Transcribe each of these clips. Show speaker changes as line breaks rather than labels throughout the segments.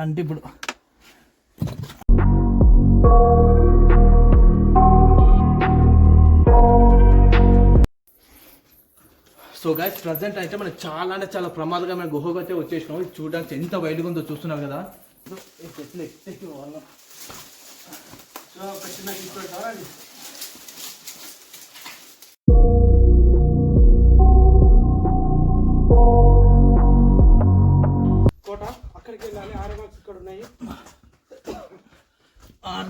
కంటి ఇప్పుడు so guys present అయితే మనం చాలా అంటే చాలా ప్రమాదకరమైన గుహకు అయితే వచ్చేసినాం ఇది చూడడానికి ఎంత వైడ్గా ఉందో చూస్తున్నారు కదా సో, ఈ చెట్లు సో ఒక చిన్న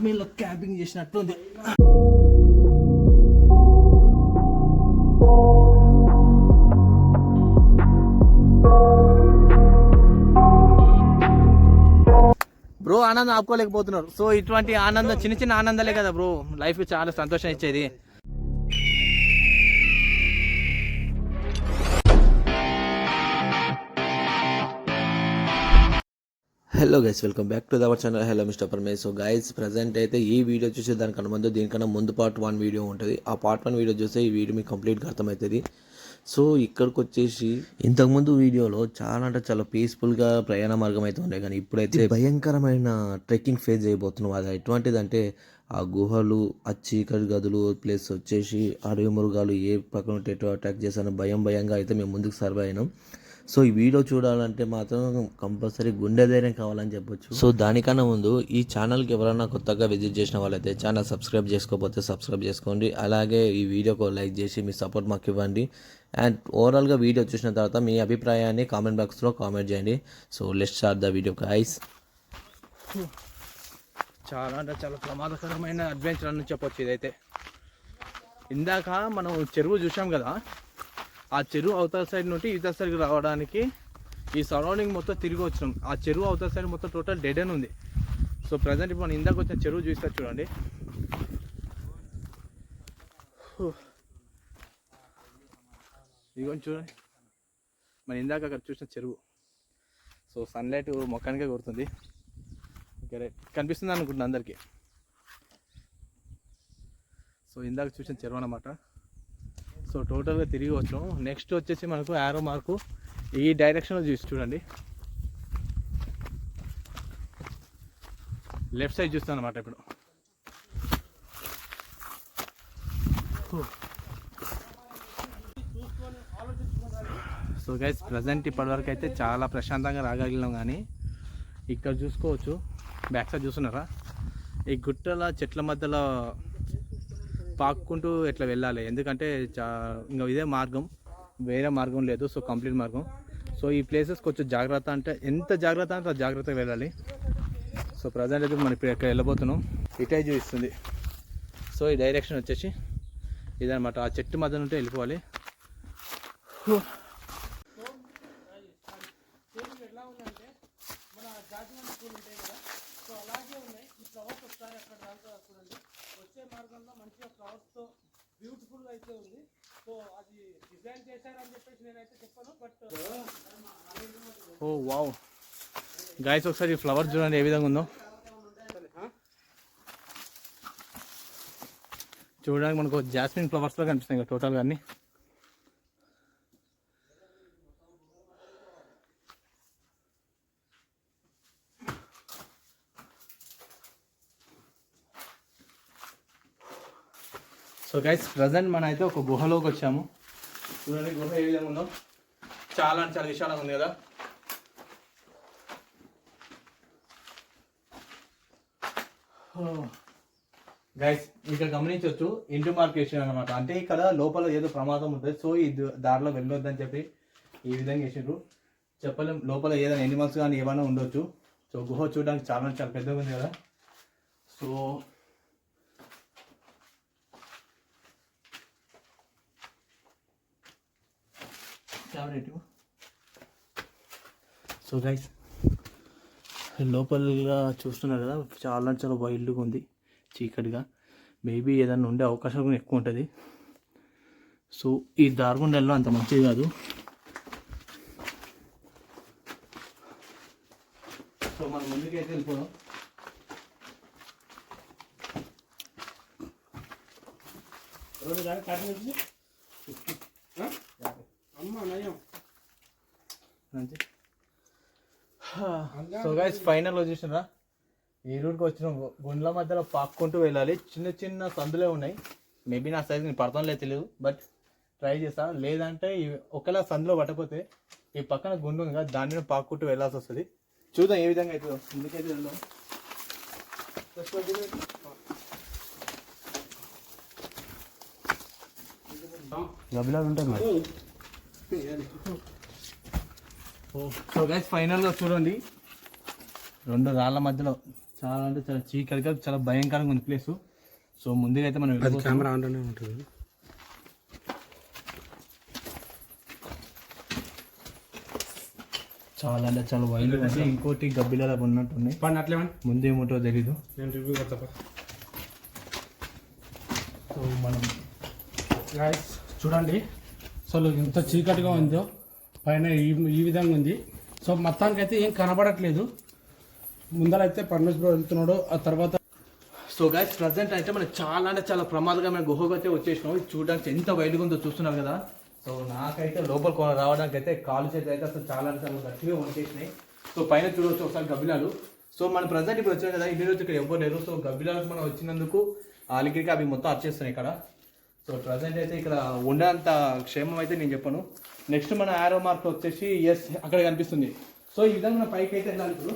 ఆర్మీలో క్యాంపింగ్ చేసినట్టుంది. బ్రో ఆనందం ఆపుకోలేకపోతున్నారు. సో ఇటువంటి ఆనందం చిన్న చిన్న ఆనందాలే కదా బ్రో. లైఫ్ చాలా సంతోషం ఇచ్చేది.
Hello guys welcome back to our channel hello mister Parmesh so guys present అయితే ఈ వీడియో చూసే దానికి ముందు దీనికన్నా ముందు పార్ట్ వన్ వీడియో ఉంటుంది. ఆ పార్ట్ వన్ వీడియో చూస్తే ఈ వీడియో మీకు కంప్లీట్గా అర్థమవుతుంది. సో ఇక్కడికి వచ్చేసి ఇంతకుముందు వీడియోలో చాలా అంటే చాలా పీస్ఫుల్గా ప్రయాణ మార్గం అయితే ఉండే కానీ ఇప్పుడైతే భయంకరమైన ట్రెక్కింగ్ ఫేస్ చేయబోతున్నాం అది ఎటువంటిదంటే ఆ గుహలు ఆ చీకటి గదులు ప్లస్ వచ్చేసి అడవి మృగాలు ఏ పక్కన ఉంటే ఎటు అటాక్ చేశానో భయం భయంగా అయితే మేము ముందుకు సర్వ్ అయినాం. సో ఈ వీడియో చూడాలంటే మాత్రం కంపల్సరీ గుండె ధైర్యం కావాలని చెప్పొచ్చు. సో దానికన్నా ముందు ఈ ఛానల్కి ఎవరైనా కొత్తగా విజిట్ చేసిన వాళ్ళైతే ఛానల్ సబ్స్క్రైబ్ చేసుకోకపోతే సబ్స్క్రైబ్ చేసుకోండి. అలాగే ఈ వీడియోకి లైక్ చేసి మీ సపోర్ట్ మాకు ఇవ్వండి. అండ్ ఓవరాల్గా వీడియో చూసిన తర్వాత మీ అభిప్రాయాన్ని కామెంట్ బాక్స్లో కామెంట్ చేయండి. So let start the video guys
చాలా అంటే చాలా ప్రమాదకరమైన అడ్వెంచర్ అని చెప్పొచ్చు ఇదైతే. ఇందాక మనం చెరువు చూసాం కదా ఆ చెరువు అవతల సైడ్ నుండి ఇవతల సైడ్కి రావడానికి ఈ సరౌండింగ్ మొత్తం తిరిగి వచ్చినాం. ఆ చెరువు అవతల సైడ్ మొత్తం టోటల్ డెడ్ అని ఉంది. సో ప్రజెంట్ ఇప్పుడు మనం ఇందాక వచ్చిన చెరువు చూస్తా చూడండి. ఇదిగో చూడండి. మనం ఇందాక అక్కడ చూసిన చెరువు. సో సన్లైట్ మొక్కానికే కొడుతుంది. ఓకే రైట్ కనిపిస్తుంది అనుకుంటున్నాను అందరికీ. సో ఇందాక చూసిన చెరువు అనమాట సో టోటల్గా తిరిగి వచ్చాం. నెక్స్ట్ వచ్చేసి మనకు యారో మార్కు ఈ డైరెక్షన్లో చూసి చూడండి. లెఫ్ట్ సైడ్ చూస్తాను అనమాట ఇప్పుడు. సో గైస్ ప్రజెంట్ ఇప్పటివరకు అయితే చాలా ప్రశాంతంగా రాగలిగినాం కానీ ఇక్కడ చూసుకోవచ్చు. బ్యాక్ సైడ్ చూస్తున్నారా? ఈ గుట్టల చెట్ల మధ్యలో పాక్కుంటూ ఇట్లా వెళ్ళాలి? ఎందుకంటే చా ఇంకా ఇదే మార్గం. వేరే మార్గం లేదు సో కంప్లీట్ మార్గం. సో ఈ ప్లేసెస్ కొంచెం జాగ్రత్త అంటే ఎంత జాగ్రత్త అంటే జాగ్రత్తగా వెళ్ళాలి. సో ప్రజెంట్ అయితే మనం ఇప్పుడు ఎక్కడ వెళ్ళబోతున్నాం. ఇటే చూపిస్తుంది సో ఈ డైరెక్షన్ వచ్చేసి ఇదనమాట ఆ చెట్టు మధ్య ఉంటే వెళ్ళిపోవాలి హూ.
ఎలా ఉందంటే మన జాజిమల్లి పూలు ఉంటాయి కదా సో అలాగే ఉన్నాయి ఈ ఫ్లవర్స్ ఒకసారి అక్కడ దాకా చూడండి వచ్చే మార్గంలో మంచిగా ఫ్లవర్స్తో బ్యూటిఫుల్గా అయితే ఉంది సో అది డిజైన్ చేశారని చెప్పేసి నేనైతే చెప్పాను బట్
ఓ వావ్. గాయస్ ఒకసారి ఈ ఫ్లవర్ చూడండి ఏ విధంగా ఉందో. చూడడానికి మనకు జాస్మిన్ ఫ్లవర్స్లో కనిపిస్తాయి కదా టోటల్గా అన్ని. సో గైస్ ప్రజెంట్ మనం అయితే ఒక గుహలోకి వచ్చాము. చూడండి గుహ ఏ విధంగా ఉందో. చాలా అంటే చాలా విశాలంగా ఉంది కదా. గైస్ ఇక్కడ గమనించవచ్చు ఇంటి మార్కేషన్ అనమాట అంటే ఇక్కడ లోపల ఏదో ప్రమాదం ఉంటుంది. సో ఈ దారిలో వెళ్ళొద్దని చెప్పి ఈ విధంగా వేసారు చెప్పలేం లోపల ఏదైనా ఎనిమల్స్ కానీ ఏమైనా ఉండొచ్చు. సో గుహ చూడడానికి చాలా చాలా పెద్దగా ఉంది కదా. సో సో గైస్ లోపలగా చూస్తున్నారు కదా చాలా చాలా వైల్డ్గా ఉంది చీకటిగా. మేబీ ఏదైనా ఉండే అవకాశం కూడా ఎక్కువ ఉంటుంది. సో ఈ దారుగుండెల్లో అంత మంచిది కాదు. సో మనం ముందుకైతే వెళ్ళిపోదాం. రెండు కానీ కట్టిన
అమ్మ నయం
అంతే సో గైస్ ఫైనల్ వచ్చేసినరా ఈ రూట్కి వచ్చిన. గుండ్ల మధ్యలో పాక్కుంటూ వెళ్ళాలి. చిన్న చిన్న సందులే ఉన్నాయి. మేబీ నా సైజ్ నేను పడతాం లేదు తెలియదు బట్ ట్రై చేస్తా. లేదంటే ఒకవేళ సందులో పట్టకపోతే ఈ పక్కన గుండు ఉంది కదా దాని మీద పాక్కుంటూ వెళ్ళాల్సి వస్తుంది. చూద్దాం ఏ విధంగా అవుతుందో ముందుకైతే వెళ్దాం.
గబ్బిలాలు ఉంటాయి మరి.
సో గైస్ ఫైనల్గా చూడండి. రెండు రాళ్ళ మధ్యలో. చాలా అంటే చాలా చీకటిగా చాలా భయంకరంగా ఉంది ప్లేస్ సో ముందుగా అయితే మనం.
కెమెరా ఆన్లోనే ఉంటుంది.
చాలా అంటే చాలా వైల్డ్ ఉంది. ఇంకోటి గబ్బిలాల ఉన్నట్టున్నాయి.
పండి అట్లేమని
ముందేముంటో తెలీదు.
నేను రివ్యూ కొడతా
సో మనం
చూడండి. అసలు ఎంత చీకటిగా ఉందో పైన ఈ ఈ విధంగా ఉంది. సో మొత్తానికి అయితే ఏం కనబడట్లేదు. ముందరైతే పరమేశ్ బ్రో వెళ్తున్నాడు. ఆ తర్వాత
సో గైస్ ప్రజెంట్ అయితే మనం చాలా అంటే చాలా ప్రమాదకరమైన గుహకు అయితే వచ్చేసినాం. ఇది చూడడానికి ఎంత వైడ్గా ఉందో చూస్తున్నారు కదా. సో నాకైతే లోపల కొన రావడానికి అయితే కాలు చేతి అయితే అసలు చాలా అంటే చాలా గట్టిగా వచ్చేసినాయి సో పైన చూడవచ్చు ఒకసారి గబ్బిలాలు. సో మన ప్రజెంట్ ఇప్పుడు వచ్చాం కదా ఇన్ని రోజు ఇక్కడ ఎవ్వరు లేరు. సో గబ్బిలాలకు మనం వచ్చినందుకు అలికిరికి అవి మొత్తం వచ్చేస్తున్నాయి ఇక్కడ. సో ప్రజెంట్ అయితే ఇక్కడ ఉండేంత క్షేమం అయితే నేను చెప్పను. నెక్స్ట్ మన ఆరో మార్క్ వచ్చేసి ఎస్ అక్కడ కనిపిస్తుంది. సో ఈ విధంగా మనం పైకి అయితే వెళ్ళాలి ఇప్పుడు.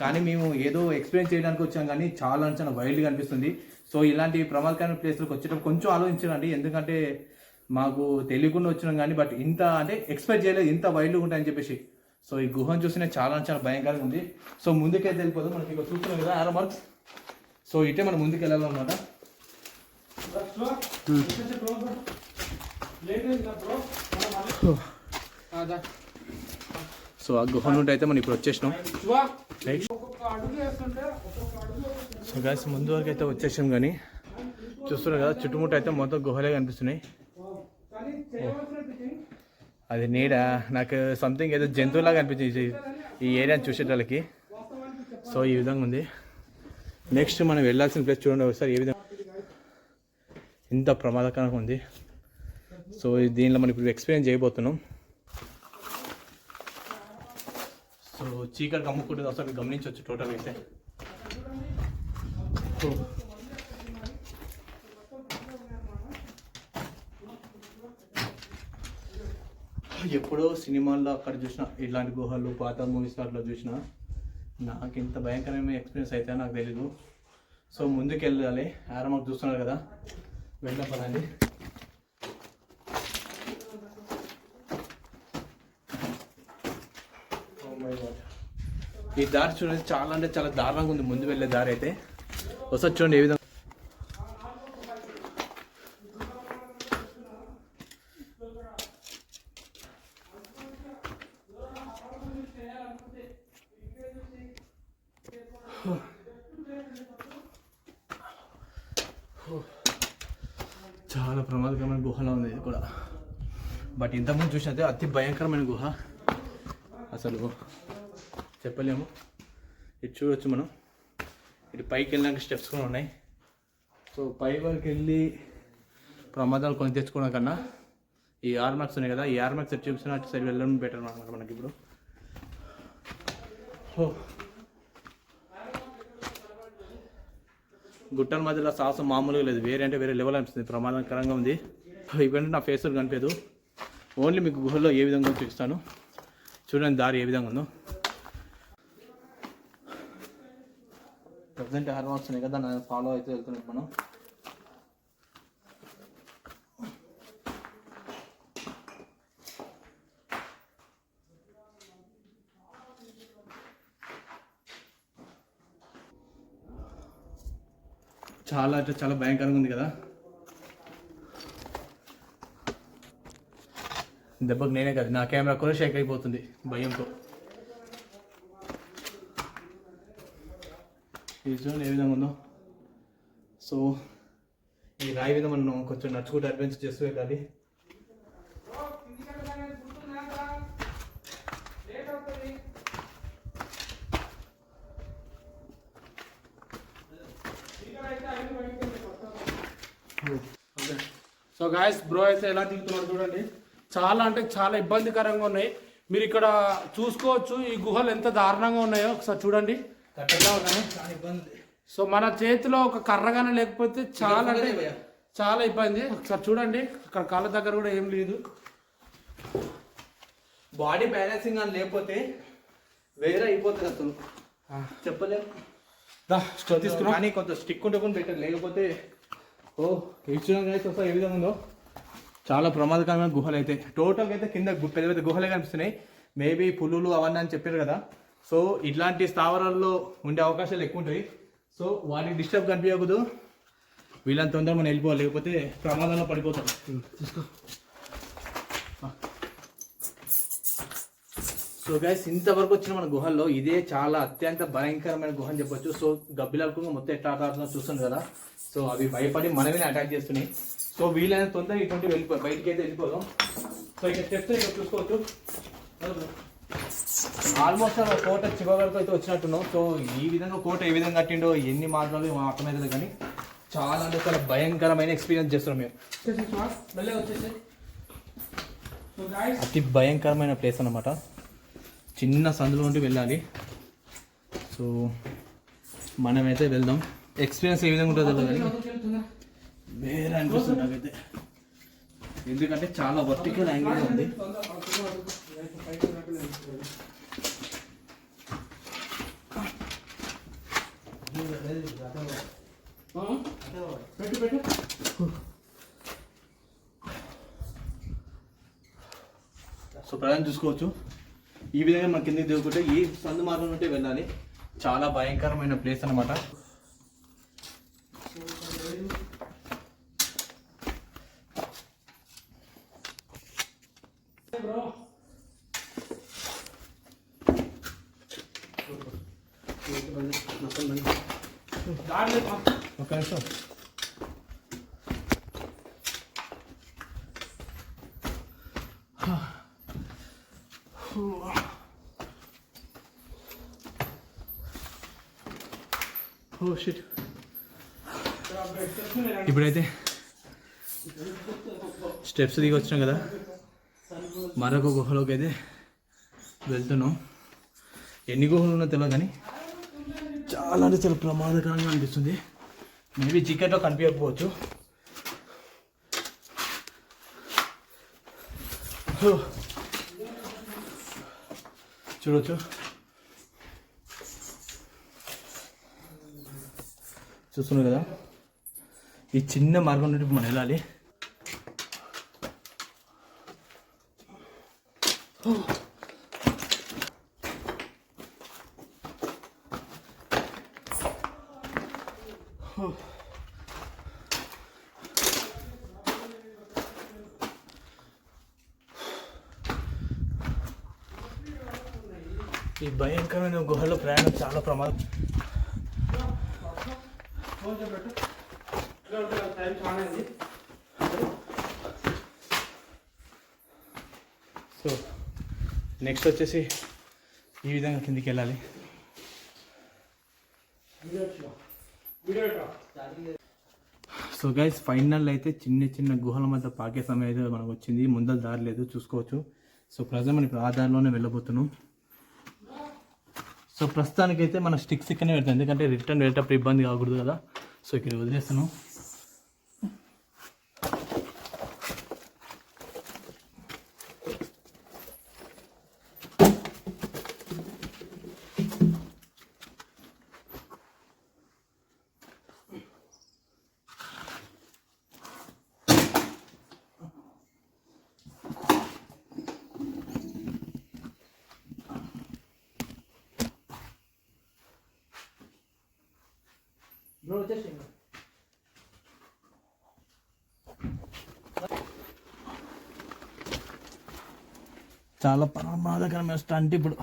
కానీ మేము ఏదో ఎక్స్పీరియన్స్ చేయడానికి వచ్చాం కానీ చాలా చాలా వైల్డ్గా అనిపిస్తుంది సో ఇలాంటి ప్రమాదకరమైన ప్లేస్లకు వచ్చేటప్పుడు కొంచెం ఆలోచించండి ఎందుకంటే మాకు తెలియకుండా వచ్చినాం కానీ బట్ ఇంత అంటే ఎక్స్పెక్ట్ చేయలేదు. ఇంత వైల్డ్గా ఉంటాయని చెప్పేసి. సో ఈ గుహను చూస్తేనే చాలా చాలా భయంకరంగా ఉంది. సో ముందుకైతే వెళ్ళిపోదాం. మనకి ఇక్కడ చూస్తున్నాం కదా ఆరో మార్క్స్ సో ఇటే మనం ముందుకు వెళ్ళాలన్నమాట సో ఆ గుహ నుండి అయితే మనం ఇప్పుడు వచ్చేసినాం. రైట్ సో గాయస్ ముందు వరకు అయితే వచ్చేసాం కానీ చూస్తున్నారు కదా చుట్టుముట్టు అయితే మొత్తం గుహలే కనిపిస్తున్నాయి. అది నీడ నాకు సంథింగ్ ఏదో జంతువులాగా అనిపించింది ఈ- ఈ ఏరియాని చూసేటోళ్ళకి. సో ఈ విధంగా ఉంది. నెక్స్ట్ మనం వెళ్ళాల్సిన ప్లేస్ చూడండి ఒకసారి ఏ విధంగా ఇంత ప్రమాదకరంగా ఉంది. సో దీనిలో మనం ఇప్పుడు ఎక్స్పీరియన్స్ చేయబోతున్నాం. సో చీకటి కమ్ముకుంటుంది ఒకసారి గమనించవచ్చు టోటల్ అయితే. సో ఎప్పుడో సినిమాల్లో అక్కడ చూసిన ఇలాంటి గుహలు పాత మూవీస్ అట్లా చూసిన నాకు ఇంత భయంకరమైన ఎక్స్పీరియన్స్ అయితే నాకు తెలీదు. సో ముందుకు వెళ్ళాలి ఆరమాకు చూస్తున్నారు కదా. వెళ్దాం పదండి. Oh ఈ దారి చూడండి చాలా అంటే చాలా దారుణంగా ఉంది. ముందు వెళ్ళే దారి అయితే. ఒకసారి చూడండి ఏ విధంగా చాలా ప్రమాదకరమైన గుహలో ఉంది ఇది కూడా బట్ ఇంతకుముందు చూసినైతే అతి భయంకరమైన గుహ. అసలు చెప్పలేము. ఇది చూడొచ్చు మనం. ఇటు పైకి వెళ్ళడానికి స్టెప్స్ కూడా ఉన్నాయి. సో పై వరకు వెళ్ళి ప్రమాదాలు కొని తెచ్చుకోవడం కన్నా ఈ ఆర్మాక్స్ ఉన్నాయి కదా ఈ ఆర్మాక్స్ చూపిస్తున్న అటు సైడ్ వెళ్ళడం బెటర్ అనమాట మనకి ఇప్పుడు. ఓ. గుట్టల మధ్యలో సాహసం మామూలుగా లేదు. వేరే అంటే వేరే లెవెల్ అనిపిస్తుంది. ప్రమాదకరంగా ఉంది. ఇవన్నీ నా ఫేస్ కనిపించదు. ఓన్లీ మీకు గుహలో ఏ విధంగా చూపిస్తాను. చూడండి దారి ఏ విధంగా ఉందో. ప్రజెంట్ మార్క్స్ ఉన్నాయి కదా దాన్ని ఫాలో అయితే వెళ్తున్నాం మనం. చాలా అంటే చాలా భయంకరంగా ఉంది కదా. దెబ్బకి నేనే కాదు. నా కెమెరా కూడా షేక్ అయిపోతుంది భయంతో. ఇది చూడండి ఏ విధంగా ఉందో? సో ఈ రాయి మీద మనం కొంచెం నడుచుకుంటూ అడ్వెంచర్ చేస్తూ వెళ్ళాలి.
సో గాయస్ బ్రో అయితే ఎలా దిగుతున్నాడు చూడండి. చాలా అంటే చాలా ఇబ్బందికరంగా ఉన్నాయి. మీరు ఇక్కడ చూసుకోవచ్చు ఈ గుహలు ఎంత దారుణంగా ఉన్నాయో ఒకసారి చూడండి.
కట్టెలా ఉన్నాయి? చాలా ఇబ్బంది.
సో మన చేతిలో ఒక కర్రగానే లేకపోతే చాలా అంటే చాలా ఇబ్బంది. ఒకసారి చూడండి. అక్కడ కాళ్ళ దగ్గర కూడా ఏం లేదు.
బాడీ బ్యాలెన్సింగ్ అని లేకపోతే వేరే అయిపోతుంది అసలు. చెప్పలేము
దా స్టవ్ తీసుకున్నా
కానీ కొంత స్టిక్ ఉంటే కూడా బెటర్. లేకపోతే ఓ ఇచ్చిన ఏ విధంగా ఉందో. చాలా ప్రమాదకరమైన గుహలు అయితే టోటల్గా అయితే కింద పెద్ద పెద్ద గుహలే కనిపిస్తున్నాయి. మేబీ పులులు అవన్నీ అని చెప్పారు కదా. సో ఇట్లాంటి స్థావరాల్లో ఉండే అవకాశాలు ఎక్కువ ఉంటాయి. సో వాటికి డిస్టర్బ్ కనిపించకూడదు. వీళ్ళని తొందరగా మనం వెళ్ళిపోవాలి. లేకపోతే ప్రమాదంలో పడిపోతాం. తీసుకో. సో గైస్ ఇంతవరకు వచ్చిన మన గుహల్లో ఇదే చాలా అత్యంత భయంకరమైన గుహ అని చెప్పొచ్చు. సో గబ్బిలాలకు మొత్తం ఎట్లా ఆడుతుందో చూస్తుంది కదా. సో అవి భయపడి మనమే అటాక్ చేస్తున్నాయి. సో వీలైన తొందరగా ఇటువంటి వెళ్ళిపో బయటికి అయితే వెళ్ళిపోదాం. సో ఇక్కడ స్టెప్స్ ఇక్కడ చూసుకోవచ్చు. ఆల్మోస్ట్ ఒక కోట చివరికి అయితే వచ్చినట్టున్నాం. సో ఈ విధంగా కోట ఏ విధంగా కట్టిండో ఎన్ని మార్గాలు ఏమో అర్థమైతుంది కానీ చాలా అంటే చాలా భయంకరమైన ఎక్స్పీరియన్స్ చేస్తున్నాం మేము. అతి భయంకరమైన ప్లేస్ అన్నమాట. చిన్న సందులో ఉండి వెళ్ళాలి. సో మనమైతే వెళ్దాం. ఎక్స్పీరియన్స్ ఏ విధంగా ఉంటుందో తెలియదు వేరే అనిపిస్తుంది నాకైతే. ఎందుకంటే చాలా వర్టికల్ యాంగిల్ ఉంది.
పెట్టు పెట్టు
సో ప్రధానం చూసుకోవచ్చు. ఈ విధంగా మన కిందకి దిగుకుంటే ఈ సందు మార్గం నుండి వెళ్ళాలి. చాలా భయంకరమైన ప్లేస్ అన్నమాట
బ్రో దారి
ఒక నిమిషం ఓ షిట్ ఇప్పుడైతే స్టెప్స్ దిగి వచ్చినాం కదా. మరొక గుహలోకి అయితే వెళ్తున్నాం. ఎన్ని గుహలు ఉన్నో తెలియదు కానీ చాలా అంటే చాలా ప్రమాదకరంగా అనిపిస్తుంది. మేబీ చికెట్లో కనిపించకపోవచ్చు. హో. చూడవచ్చు చూస్తున్నారు కదా? ఈ చిన్న మార్గం నుండి మనం వెళ్ళాలి. ఈ భయంకరమైన గుహలో ప్రయాణం చాలా ప్రమాదం. సో నెక్స్ట్ వచ్చేసి ఈ విధంగా కిందికి వెళ్ళాలి. సో గైస్ ఫైనల్ అయితే చిన్న చిన్న గుహల మధ్య పాకే సమయం అయితే మనకు వచ్చింది. ముందర దారి లేదు చూసుకోవచ్చు. సో ప్రజెంట్ మనం ఇప్పుడు ఆ దారిలోనే వెళ్ళబోతున్నాం. సో ప్రస్తుతానికైతే మన స్టిక్స్ ఇక్కడనే పెడతాం. ఎందుకంటే రిటర్న్ వెళ్ళేటప్పుడు ఇబ్బంది కాకూడదు కదా. సో ఇక్కడ వదిలేస్తాను
బ్రో వచ్చేసి
చాలా ప్రమాదకరమైన స్టంట్ ఇప్పుడు.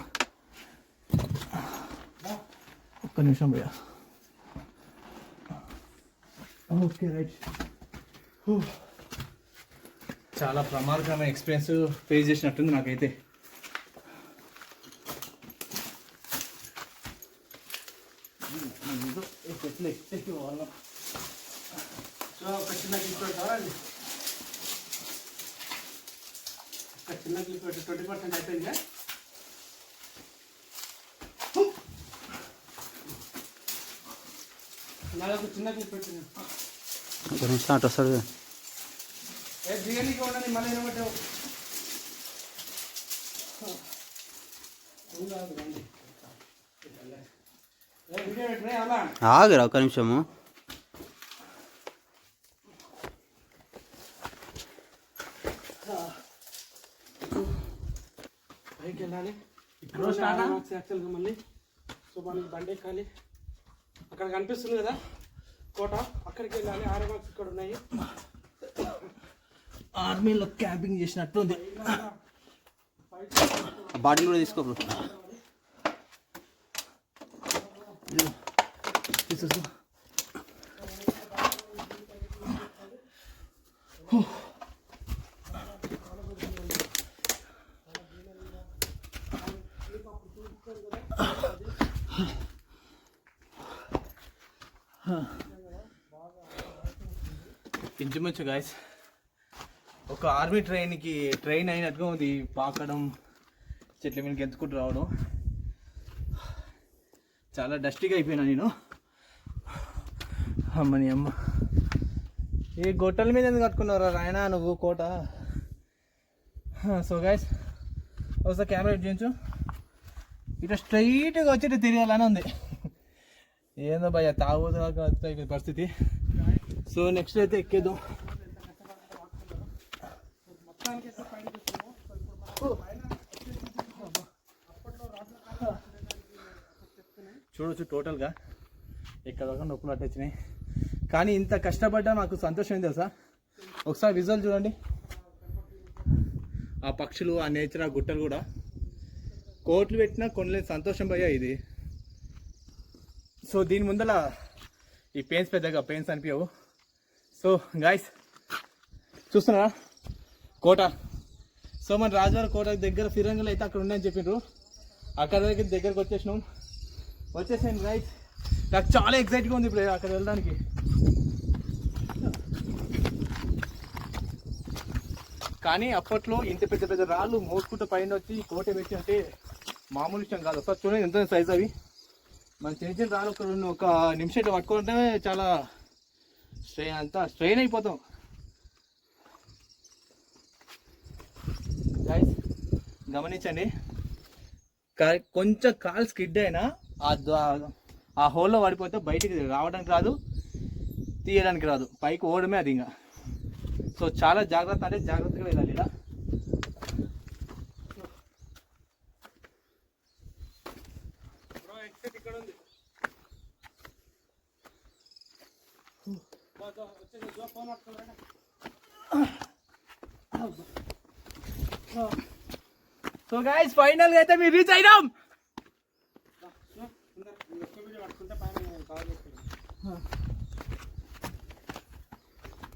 ఒక్క నిమిషం భయ్యా. Okay right. చాలా ప్రమాదకరమైన ఎక్స్పీరియన్స్ ఫేస్ చేసినట్టుంది నాకైతే. చెట్లు ఎక్కి వాళ్ళం
సో ఒక చిన్న గిఫ్ట్ ఒక చిన్న క్లిప్ ట్వంటీ పర్సెంట్ అయిపోయింది నాకు చిన్న క్లిప్ పెట్టింది
కొంచెం స్టార్ట్ వస్తాడు
ఏ బిర్యానీకి ఉండని మళ్ళీ ఏమంటావు వీడియో పెట్టినా అలా
ఆగురా ఒక నిమిషము.
పైకి వెళ్ళాలి యాక్చువల్గా మళ్ళీ. సో మనకి బండి ఎక్కాలి. అక్కడ కనిపిస్తుంది కదా కోట. అక్కడికి వెళ్ళాలి. ఆర్ఎంఎక్స్ ఇక్కడ ఉన్నాయి.
ఆర్మీలో క్యాంపింగ్ చేసినట్టు ఉంది
బాటిల్ కూడా తీసుకో బ్రో
ఇంచుమించు గాయస్ ఒక ఆర్మీ ట్రైన్కి ట్రైన్ అయినట్టుగా ఉంది పాకడం చెట్ల మీదకి ఎత్తుకుంటూ రావడం. చాలా డస్టీగా అయిపోయినా నేను. అమ్మని అమ్మ. ఏ గొట్టల మీద ఎందుకు కట్టుకున్నారా రాయనా నువ్వు? కోట? సో గైస్ ఒకసారి కెమెరా చేయించు ఇట్లా స్ట్రైట్గా వచ్చి తిరగాలని ఉంది. ఏందో భయ తాగుదాకా పరిస్థితి. సో నెక్స్ట్ అయితే ఎక్కేద్దాం. చూడొచ్చు టోటల్గా ఎక్కడ దాకా నొప్పులు అట్టొచ్చినాయి కానీ ఇంత కష్టపడ్డా నాకు సంతోషం ఏంది తెలుసా? ఒకసారి విజువల్ చూడండి. ఆ పక్షులు ఆ నేచర్ ఆ గుట్టలు కూడా కోట్లు పెట్టినా కొనలేని సంతోషం భయ్యా ఇది. సో దీని ముందల ఈ పెయిన్స్ పెద్దగా పెయిన్స్ అనిపించవు. సో గాయస్ చూస్తున్నారా? కోట. సో మన రాజవారి కోట దగ్గర ఫిరంగులు అయితే అక్కడ ఉన్నాయని చెప్పిండ్రు అక్కడ దగ్గర దగ్గరకు వచ్చేసినాం. వచ్చేసాను గాయస్ నాకు చాలా ఎక్సైట్గా ఉంది ఇప్పుడు అక్కడ వెళ్ళడానికి. కానీ అప్పట్లో ఇంత పెద్ద పెద్ద రాళ్ళు మోసుకుంటూ పైన వచ్చి కోట పెట్టి అంటే మామూలు విషయం కాదు. ఒకసారి చూడండి ఎంత సైజ్ అవి. మన చిన్న చిన్న రాళ్ళు ఒక రెండు ఒక నిమిషం పట్టుకుంటే చాలా స్ట్రెయిన్ అంతా స్ట్రెయిన్ అయిపోతాం. గైస్ గమనించండి. కొంచెం కాల్ స్కిడ్ అయినా ఆ ఆ హోల్లో పడిపోతే బయటికి రావడానికి రాదు తీయడానికి రాదు. పైకి ఓడమే అది ఇంకా. సో చాలా జాగ్రత్త అంటే జాగ్రత్తగా వెళ్ళాలి ఇలా
బ్రో ఎక్సెట్ ఇక్కడ ఉంది. బా, దో, వచ్చేసి జో ఫోన్ పట్టుకోరా
సో గైస్ ఫైనల్ అయితే మీరు రీచ్ అయినాం
ఎక్కువ వీడియో పట్టుకుంటే పైన కవర్ చేస్తాను బాగులు స్టిక్ తీసుకో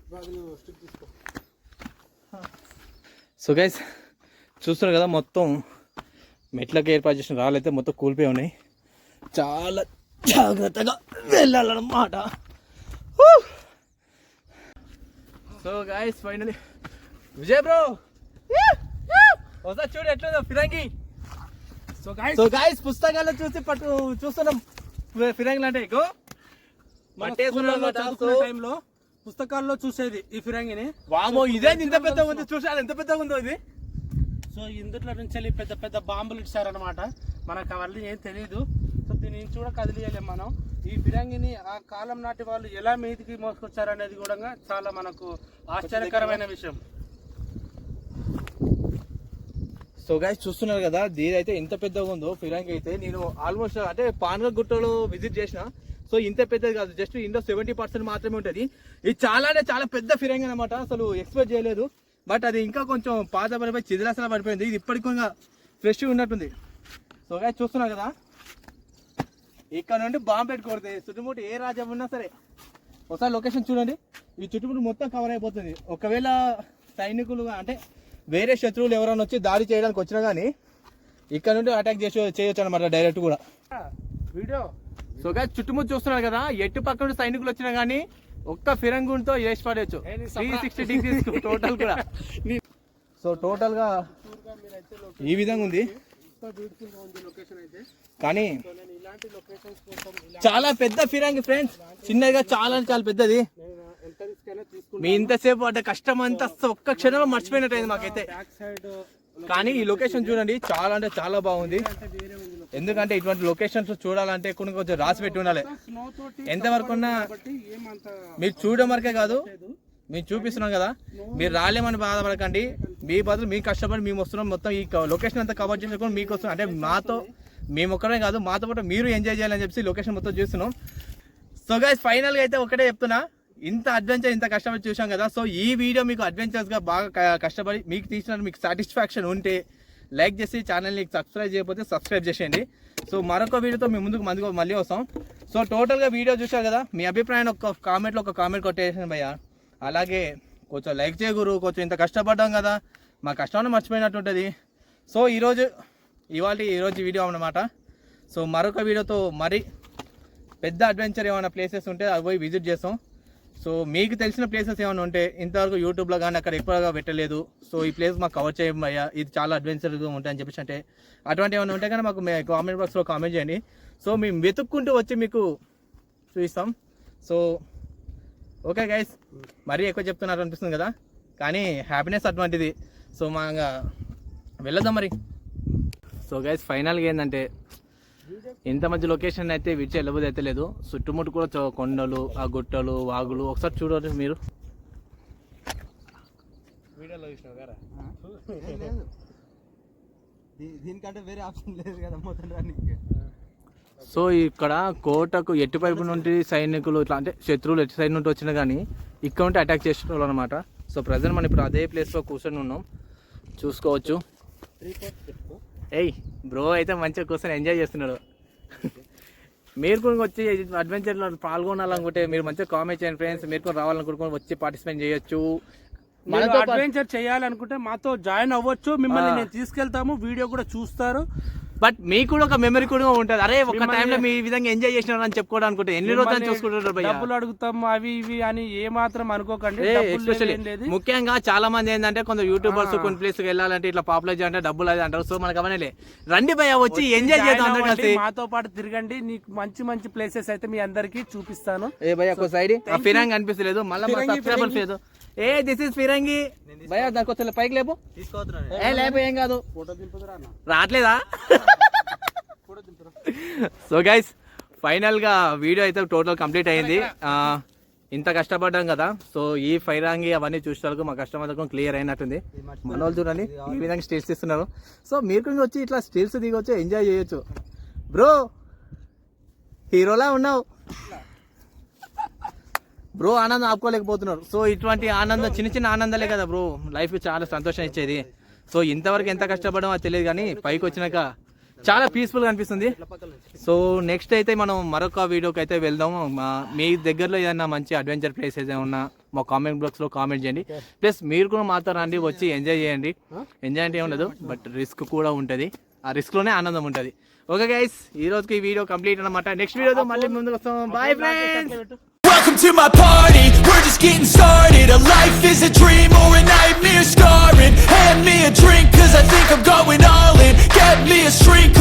సో గైస్ చూస్తున్నారు కదా మొత్తం మెట్లకి ఏర్పాటు చేసిన రాళ్ళు అయితే మొత్తం కూలిపోయి ఉన్నాయి. చాలా జాగ్రత్తగా వెళ్ళాలన్నమాట. So guys finally Vijay bro ఒకసారి చూడు ఎట్లుందో ఫిరంగి
సో గాయస్
సో గాయస్ పుస్తకాల్లో చూసి పట్టు చూస్తున్నాం. ఫి- ఫిరంగిలు అంటే సో-
టైంలో పుస్తకాల్లో చూసేది ఈ ఫిరంగిని.
వామో ఇదే ఇంత పెద్దగా ఉంది చూసాను ఎంత పెద్దగా ఉందో ఇది?
సో ఇందులో నుంచి వెళ్ళి పెద్ద పెద్ద బాంబులు ఇచ్చారనమాట మనకు అవన్నీ ఏం తెలియదు సో దీని నుంచి కూడా కదిలియలేం మనం. ఈ ఫిరంగిని ఆ కాలం నాటి వాళ్ళు ఎలా మీదికి మోసుకొచ్చారనేది కూడా చాలా మనకు ఆశ్చర్యకరమైన విషయం.
సో గైస్ చూస్తున్నారు కదా దీని అయితే ఎంత పెద్దగా ఉందో ఫిరాంగ్ అయితే. నేను ఆల్మోస్ట్ అంటే పానగ గుట్టలో విజిట్ చేసిన. సో ఇంత పెద్దది కాదు జస్ట్ ఇందులో సెవెంటీ పర్సెంట్ మాత్రమే ఉంటుంది. ఇది చాలానే చాలా పెద్ద ఫిరంగ్ అనమాట అసలు ఎక్స్పెక్ట్ చేయలేదు. బట్ అది ఇంకా కొంచెం పాత పడిపోయి చిదిలాసలా పడిపోయింది. ఇది ఇప్పటికి ఇంకా ఫ్రెష్ ఉన్నట్టుంది. సో గైస్ కదా? ఇక్కడ నుండి బాంబు పెట్టుకోడితే చుట్టుముట్టు ఏ రాజ్యం ఉన్నా సరే ఒకసారి లొకేషన్ చూడండి. ఈ చుట్టుముట్టు మొత్తం కవర్ అయిపోతుంది. ఒకవేళ సైనికులు అంటే వేరే శత్రువులు ఎవరైనా వచ్చి దాడి చేయడానికి వచ్చినా కానీ ఇక్కడ నుండి అటాక్ చేసి చేయొచ్చు అనమాట డైరెక్ట్ కూడా.
వీడియో
సో గా చుట్టుముట్టు చూస్తున్నారు కదా ఎటు పక్క నుండి సైనికులు వచ్చినా కానీ ఒక్క ఫిరంగుంతో వేసి
నీ
త్రీ సిక్స్టీ డిగ్రీస్ టోటల్ కూడా. సో
టూర్గా మీరైతే
ఈ విధంగా ఉంది. కానీ చాలా పెద్ద ఫిరంగి ఫ్రెండ్స్ చిన్నగా చాలా చాలా పెద్దది. మీ ఇంతసేపు అంటే కష్టం అంతా ఒక్క క్షణంలో మర్చిపోయినట్టయింది మాకైతే. కానీ ఈ లొకేషన్ చూడండి చాలా అంటే చాలా బాగుంది. ఎందుకంటే ఇటువంటి లొకేషన్స్ చూడాలంటే కొన్ని కొంచెం రాసి పెట్టి ఉండాలి. ఎంతవరకు ఉన్నా మీరు చూడడం వరకే కాదు మేము చూపిస్తున్నాం కదా. మీరు రాలేమని బాధపడకండి. మీ బదులు మీకు కష్టపడి మేము వస్తున్నాం. మొత్తం ఈ లొకేషన్ అంతా కవర్ చేసుకుని మీకు వస్తున్నాం. అంటే మాతో మేము ఒక్కడే కాదు మాతో పాటు మీరు ఎంజాయ్ చేయాలని చెప్పి లొకేషన్ మొత్తం చూస్తున్నాం. సో గైస్ ఫైనల్గా అయితే ఒకటే చెప్తున్నా. ఇంత అడ్వెంచర్ ఇంత కష్టపడి చూసాం కదా. సో ఈ వీడియో మీకు అడ్వెంచర్స్గా బాగా కష్టపడి మీకు తీసిన మీకు సాటిస్ఫాక్షన్ ఉంటే లైక్ చేసి ఛానల్ని సబ్స్క్రైబ్ చేయకపోతే సబ్స్క్రైబ్ చేసేయండి. సో మరొక వీడియోతో మీ ముందుకు మందుకు మళ్ళీ వస్తాం. సో టోటల్గా వీడియో చూశారు కదా మీ అభిప్రాయం ఒక కామెంట్లో ఒక కామెంట్ కొట్టేసాను భయ్య. అలాగే కొంచెం లైక్ చేయగురు కొంచెం ఇంత కష్టపడ్డాం కదా మా కష్టాన్ని మర్చిపోయినట్టు ఉంటుంది. సో ఈరోజు ఇవాళ ఈరోజు వీడియో అన్నమాట. సో మరొక వీడియోతో మరి పెద్ద అడ్వెంచర్ ఏమైనా ప్లేసెస్ ఉంటే అవి పోయి విజిట్ చేస్తాం. సో మీకు తెలిసిన ప్లేసెస్ ఏమైనా ఉంటే ఇంతవరకు యూట్యూబ్లో కానీ అక్కడ ఎక్కువగా పెట్టలేదు. సో ఈ ప్లేస్ మాకు కవర్ చేయమయ్యా ఇది చాలా అడ్వెంచర్గా ఉంటాయని చెప్పేసి అంటే అటువంటి ఏమైనా ఉంటే కానీ మాకు కామెంట్ బాక్స్లో కామెంట్ చేయండి. సో మేము వెతుక్కుంటూ వచ్చి మీకు చూపిస్తాం. సో ఓకే గైస్ మరీ ఎక్కువ చెప్తున్నారు అనిపిస్తుంది కదా? కానీ హ్యాపీనెస్ అటువంటిది. సో మా వెళ్ళదాం మరి. సో గైస్ ఫైనల్గా ఏంటంటే ఇంత మంచి లొకేషన్ అయితే విడిచి వెళ్ళబోదు అయితే లేదు. చుట్టుముట్టు కూడా కొండలు ఆ గుట్టలు వాగులు ఒకసారి చూడండి మీరు.
దీనికంటే వేరే ఆప్షన్ లేదు కదా మొత్తం రానికి
సో ఇక్కడ కోటకు ఎట్టి వైపు నుండి సైనికులు ఇట్లా అంటే శత్రువులు ఎట్టి సైడ్ నుండి వచ్చినా కానీ ఇక్కడ ఉంటే అటాక్ చేసేవాళ్ళు అనమాట సో ప్రజెంట్ మనం ఇప్పుడు అదే ప్లేస్లో కూర్చొని ఉన్నాం. చూసుకోవచ్చు. ఏయ్ బ్రో అయితే మంచిగా కూర్చొని ఎంజాయ్ చేస్తున్నాడు. మీరు కూడా వచ్చి అడ్వెంచర్లో పాల్గొనాలనుకుంటే మీరు మంచిగా కామెంట్ చేయండి ఫ్రెండ్స్ మీరు కూడా రావాలనుకుంటే వచ్చి పార్టిసిపేట్ చేయొచ్చు.
మనతో అడ్వెంచర్ చేయాలనుకుంటే మాతో జాయిన్ అవ్వచ్చు. మిమ్మల్ని. నేను తీసుకెళ్తాము. వీడియో కూడా చూస్తారు.
బట్ మీకు కూడా ఒక మెమరీ కూడా ఉంటుంది. అరే ఒక టైంలో మీ ఈ విధంగా ఎంజాయ్ చేసినారు అని చెప్పుకోవడం అనుకుంటే ఎన్ని రోజులు చూసుకుంటారు భయ్యా?
డబ్బులు అడుగుతాం అవి ఇవి అని ఏ మాత్రం అనుకోకండి
ముఖ్యంగా చాలా మంది ఏంటంటే కొంత యూట్యూబర్స్ కొన్ని ప్లేస్ వెళ్ళాలంటే ఇట్లా పాపులర్ అంటే డబ్బులు అది అంటారు. సో మనకు అవనలే రండి భయ్య వచ్చి ఎంజాయ్ చేద్దాం అందరం
అవ్వండి,
కలిసి.
మాతో పాటు తిరగండి. నీకు మంచి మంచి ప్లేసెస్ అయితే మీ అందరికి చూపిస్తాను.
ఏ భయ్య ఒక సైడ్ ఫిరంగి అనిపిస్తలేదు మళ్ళీ సబ్స్క్రైబర్స్ లేదు. ఏ దిస్ ఇస్ ఫిరంగి భయ్య దానికి వచ్చే పైకి లేపు. ఏ లేపు ఏం కాదు. రావట్లేదా?
ఫోటో దింపురా
సో గైస్ ఫైనల్గా వీడియో అయితే టోటల్ కంప్లీట్ అయింది. ఆ, ఇంత కష్టపడ్డాం కదా. సో ఈ ఫైరాంగి అవన్నీ చూసేందుకు మా కష్టం అందరం క్లియర్ అయినట్టుంది. మన వాళ్ళు చూడండి ఈ విధంగా స్టిల్స్ ఇస్తున్నారు సో మీరు కూడా వచ్చి ఇట్లా స్టిల్స్ దిగొచ్చు ఎంజాయ్ చేయొచ్చు. బ్రో హీరోలా ఉన్నావు. బ్రో ఆనందం ఆపుకోలేకపోతున్నారు. సో ఇటువంటి ఆనందం చిన్న చిన్న ఆనందాలే కదా బ్రో. లైఫ్ చాలా సంతోషం ఇచ్చేది. సో ఇంతవరకు ఎంత కష్టపడమో అది తెలియదు కానీ పైకి వచ్చినాక చాలా పీస్ఫుల్గా అనిపిస్తుంది. సో నెక్స్ట్ అయితే మనం మరొక వీడియోకి అయితే వెళ్దాం. మా- మీ దగ్గరలో ఏదైనా మంచి అడ్వెంచర్ ప్లేస్ ఏదైనా ఉన్నా మా కామెంట్ బాక్స్లో కామెంట్ చేయండి. ప్లస్ మీరు కూడా మాతో రండి వచ్చి ఎంజాయ్ చేయండి. ఎంజాయ్ అంటే ఏం ఉండదు బట్ రిస్క్ కూడా ఉంటుంది. ఆ రిస్క్లోనే ఆనందం ఉంటుంది. ఓకే గైస్ ఈ రోజుకి ఈ వీడియో కంప్లీట్ అనమాట నెక్స్ట్ వీడియోతో మళ్ళీ ముందుకు వస్తాం. Bye friends
Welcome to my party, we're just getting started. A life is a dream or a nightmare scarring. Hand me a drink cause I think I'm going all in. Get me a shrink